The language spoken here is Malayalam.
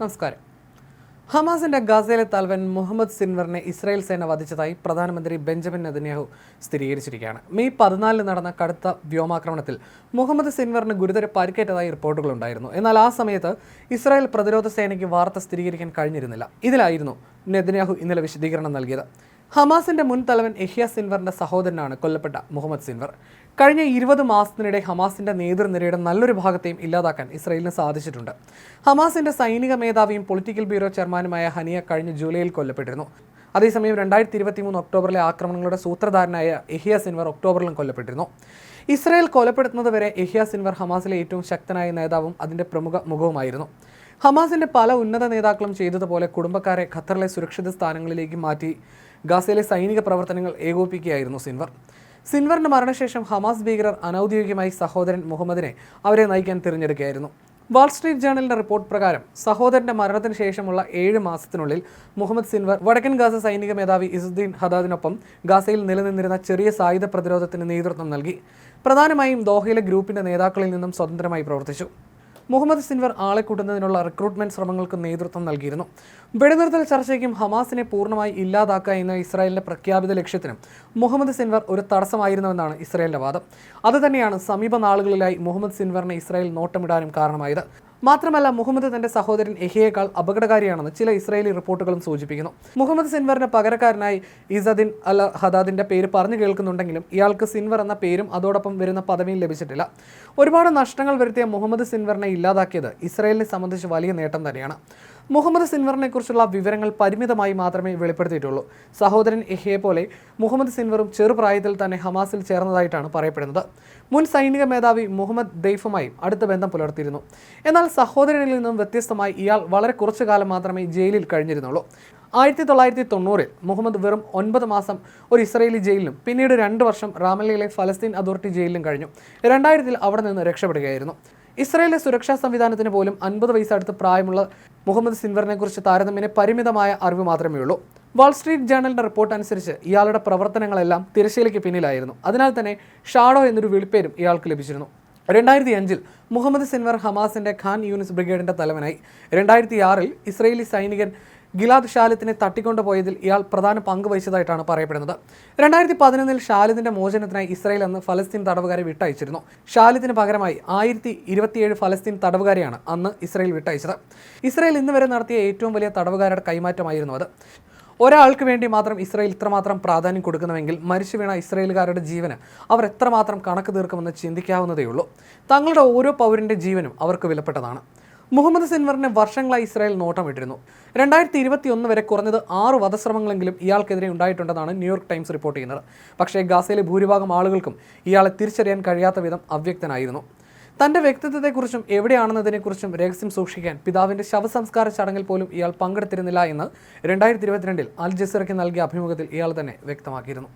നമസ്കാരം. ഹമാസിന്റെ ഗാസയിലെ തലവൻ മുഹമ്മദ് സിൻവറിനെ ഇസ്രായേൽ സേന വധിച്ചതായി പ്രധാനമന്ത്രി ബെഞ്ചമിൻ നെതന്യാഹു സ്ഥിരീകരിച്ചിരിക്കുകയാണ്. മെയ് പതിനാലിന് നടന്ന കടുത്ത വ്യോമാക്രമണത്തിൽ മുഹമ്മദ് സിൻവറിന് ഗുരുതര പരിക്കേറ്റതായി റിപ്പോർട്ടുകളുണ്ടായിരുന്നു എന്നാൽ ആ സമയത്ത് ഇസ്രായേൽ പ്രതിരോധ സേനയ്ക്ക് വാർത്ത സ്ഥിരീകരിക്കാൻ കഴിഞ്ഞിരുന്നില്ല. ഇതിലായിരുന്നു നെതന്യാഹു ഇന്നലെ വിശദീകരണം നൽകിയത്. ഹമാസിന്റെ മുൻ തലവൻ എഹിയ സിൻവറിന്റെ സഹോദരനാണ് കൊല്ലപ്പെട്ട മുഹമ്മദ് സിൻവർ. കഴിഞ്ഞ ഇരുപത് മാസത്തിനിടെ ഹമാസിന്റെ നേതൃനിരയുടെ നല്ലൊരു ഭാഗത്തെയും ഇല്ലാതാക്കാൻ ഇസ്രയേലിന് സാധിച്ചിട്ടുണ്ട്. ഹമാസിന്റെ സൈനിക മേധാവിയും പൊളിറ്റിക്കൽ ബ്യൂറോ ചെയർമാനുമായ ഹനിയ കഴിഞ്ഞ ജൂലൈയിൽ കൊല്ലപ്പെട്ടിരുന്നു. അതേസമയം രണ്ടായിരത്തി ഇരുപത്തി മൂന്ന് ഒക്ടോബറിലെ ആക്രമണങ്ങളുടെ സൂത്രധാരനായ എഹിയ സിൻവർ ഒക്ടോബറിലും കൊല്ലപ്പെട്ടിരുന്നു. ഇസ്രായേൽ കൊലപ്പെടുത്തുന്നതുവരെ എഹിയ സിൻവർ ഹമാസിലെ ഏറ്റവും ശക്തനായ നേതാവും അതിന്റെ പ്രമുഖ മുഖവുമായിരുന്നു. ഹമാസിന്റെ പല ഉന്നത നേതാക്കളും ചെയ്തതുപോലെ കുടുംബക്കാരെ ഖത്തറിലെ സുരക്ഷിത സ്ഥാനങ്ങളിലേക്ക് മാറ്റി ഗാസയിലെ സൈനിക പ്രവർത്തനങ്ങൾ ഏകോപിപ്പിക്കുകയായിരുന്നു സിൻവർ. സിൻവറിന്റെ മരണശേഷം ഹമാസ് ഭീകരർ അനൌദ്യോഗികമായി സഹോദരൻ മുഹമ്മദിനെ അവരെ നയിക്കാൻ തിരഞ്ഞെടുക്കുകയായിരുന്നു. വാൾ സ്ട്രീറ്റ് ജേണലിന്റെ റിപ്പോർട്ട് പ്രകാരം സഹോദരന്റെ മരണത്തിന് ശേഷമുള്ള ഏഴ് മാസത്തിനുള്ളിൽ മുഹമ്മദ് സിൻവർ വടക്കൻ ഗാസ സൈനിക മേധാവി ഇസുദ്ദീൻ ഹദാദിനൊപ്പം ഗാസയിൽ നിലനിന്നിരുന്ന ചെറിയ സായുധ പ്രതിരോധത്തിന് നേതൃത്വം നൽകി. പ്രധാനമായും ദോഹയിലെ ഗ്രൂപ്പിന്റെ നേതാക്കളിൽ നിന്നും സ്വതന്ത്രമായി പ്രവർത്തിച്ചു. മുഹമ്മദ് സിൻവർ ആളെ കൂട്ടുന്നതിനുള്ള റിക്രൂട്ട്മെന്റ് ശ്രമങ്ങൾക്ക് നേതൃത്വം നൽകിയിരുന്നു. വെടിനിർത്തൽ ചർച്ചയ്ക്കും ഹമാസിനെ പൂർണമായി ഇല്ലാതാക്കുക എന്ന ഇസ്രായേലിന്റെ പ്രഖ്യാപിത ലക്ഷ്യത്തിനും മുഹമ്മദ് സിൻവർ ഒരു തടസ്സമായിരുന്നുവെന്നാണ് ഇസ്രായേലിന്റെ വാദം. അതുതന്നെയാണ് സമീപ നാളുകളിലായി മുഹമ്മദ് സിൻവറിനെ ഇസ്രായേൽ നോട്ടമിടാനും കാരണമായത്. മാത്രമല്ല മുഹമ്മദ് തന്റെ സഹോദരൻ എഹിയേക്കാൾ അപകടകാരിയാണെന്ന് ചില ഇസ്രായേലി റിപ്പോർട്ടുകളും സൂചിപ്പിക്കുന്നു. മുഹമ്മദ് സിൻവറിന് പകരക്കാരനായി ഇസദിൻ അൽ ഹദാദിന്റെ പേര് പറഞ്ഞു കേൾക്കുന്നുണ്ടെങ്കിലും ഇയാൾക്ക് സിൻവർ എന്ന പേരും അതോടൊപ്പം വരുന്ന പദവിയും ലഭിച്ചിട്ടില്ല. ഒരുപാട് നഷ്ടങ്ങൾ വരുത്തിയ മുഹമ്മദ് സിൻവറിനെ ഇല്ലാതാക്കിയത് ഇസ്രായേലിനെ സംബന്ധിച്ച് വലിയ നേട്ടം തന്നെയാണ്. മുഹമ്മദ് സിൻവറിനെ കുറിച്ചുള്ള വിവരങ്ങൾ പരിമിതമായി മാത്രമേ വെളിപ്പെടുത്തിയിട്ടുള്ളൂ. സഹോദരൻ എഹിയെ പോലെ മുഹമ്മദ് സിൻവറും ചെറുപ്രായത്തിൽ തന്നെ ഹമാസിൽ ചേർന്നതായിട്ടാണ് പറയപ്പെടുന്നത്. മുൻ സൈനിക മേധാവി മുഹമ്മദ് ദെയ്ഫുമായും അടുത്ത ബന്ധം പുലർത്തിയിരുന്നു. എന്നാൽ സഹോദരനിൽ നിന്നും വ്യത്യസ്തമായി ഇയാൾ വളരെ കുറച്ചു കാലം മാത്രമേ ജയിലിൽ കഴിഞ്ഞിരുന്നുള്ളൂ. ആയിരത്തി തൊള്ളായിരത്തി തൊണ്ണൂറിൽ മുഹമ്മദ് വെറും ഒൻപത് മാസം ഒരു ഇസ്രയേലി ജയിലിലും പിന്നീട് രണ്ട് വർഷം റാമല്ലയിലെ ഫലസ്തീൻ അതോറിറ്റി ജയിലിലും കഴിഞ്ഞു. രണ്ടായിരത്തിൽ അവിടെ നിന്ന് രക്ഷപ്പെടുകയായിരുന്നു. ഇസ്രായേലിലെ സുരക്ഷാ സംവിധാനത്തിന് പോലും അൻപത് വയസ്സടുത്ത് പ്രായമുള്ള മുഹമ്മദ് സിൻവറിനെ കുറിച്ച് താരതമ്യേന പരിമിതമായ അറിവ് മാത്രമേ ഉള്ളൂ. വാൾ സ്ട്രീറ്റ് ജേണലിന്റെ റിപ്പോർട്ട് അനുസരിച്ച് ഇയാളുടെ പ്രവർത്തനങ്ങളെല്ലാം തിരശ്ശീലയ്ക്ക് പിന്നിലായിരുന്നു. അതിനാൽ തന്നെ ഷാഡോ എന്നൊരു വിളിപ്പേരും ഇയാൾക്ക് ലഭിച്ചിരുന്നു. രണ്ടായിരത്തി അഞ്ചിൽ മുഹമ്മദ് സിൻവർ ഹമാസിന്റെ ഖാൻ യൂനിസ് ബ്രിഗേഡിന്റെ തലവനായി. രണ്ടായിരത്തി ആറിൽ ഇസ്രയേലി സൈനികൻ ഗിലാദ് ഷാലിത്തിനെ തട്ടിക്കൊണ്ടുപോയതിൽ ഇയാൾ പ്രധാന പങ്ക് വഹിച്ചതായിട്ടാണ് പറയപ്പെടുന്നത്. രണ്ടായിരത്തി പതിനൊന്നിൽ ഷാലിദിന്റെ മോചനത്തിനായി ഇസ്രായേൽ അന്ന് ഫലസ്തീൻ തടവുകാരെ വിട്ടയച്ചിരുന്നു. ഷാലിദിന് പകരമായി ആയിരത്തി ഇരുപത്തിയേഴ് ഫലസ്തീൻ തടവുകാരെയാണ് അന്ന് ഇസ്രായേൽ വിട്ടയച്ചത്. ഇസ്രായേൽ ഇന്ന് വരെ നടത്തിയ ഏറ്റവും വലിയ തടവുകാരുടെ കൈമാറ്റമായിരുന്നു അത്. ഒരാൾക്ക് വേണ്ടി മാത്രം ഇസ്രായേൽ ഇത്രമാത്രം പ്രാധാന്യം കൊടുക്കുന്നുവെങ്കിൽ മരിച്ചു വീണ ഇസ്രായേലുകാരുടെ ജീവന് അവർ എത്രമാത്രം കണക്ക് തീർക്കുമെന്ന് ചിന്തിക്കാവുന്നതേയുള്ളൂ. തങ്ങളുടെ ഓരോ പൗരന്റെ ജീവനും അവർക്ക് വിലപ്പെട്ടതാണ്. മുഹമ്മദ് സിൻവറിനെ വർഷങ്ങളായി ഇസ്രായേൽ നോട്ടമിട്ടിരുന്നു. രണ്ടായിരത്തി ഇരുപത്തി ഒന്ന് വരെ കുറഞ്ഞത് ആറ് വധശ്രമങ്ങളെങ്കിലും ഇയാൾക്കെതിരെ ഉണ്ടായിട്ടുണ്ടെന്നാണ് ന്യൂയോർക്ക് ടൈംസ് റിപ്പോർട്ട് ചെയ്യുന്നത്. പക്ഷേ ഗാസയിലെ ഭൂരിഭാഗം ആളുകൾക്കും ഇയാളെ തിരിച്ചറിയാൻ കഴിയാത്ത വിധം അവ്യക്തനായിരുന്നു. തന്റെ വ്യക്തിത്വത്തെക്കുറിച്ചും എവിടെയാണെന്നതിനെക്കുറിച്ചും രഹസ്യം സൂക്ഷിക്കാൻ പിതാവിന്റെ ശവസംസ്കാര ചടങ്ങിൽ പോലും ഇയാൾ പങ്കെടുത്തിരുന്നില്ല എന്ന് രണ്ടായിരത്തി ഇരുപത്തിരണ്ടിൽ അൽ ജസീറയ്ക്ക് നൽകിയ അഭിമുഖത്തിൽ ഇയാൾ തന്നെ വ്യക്തമാക്കിയിരുന്നു.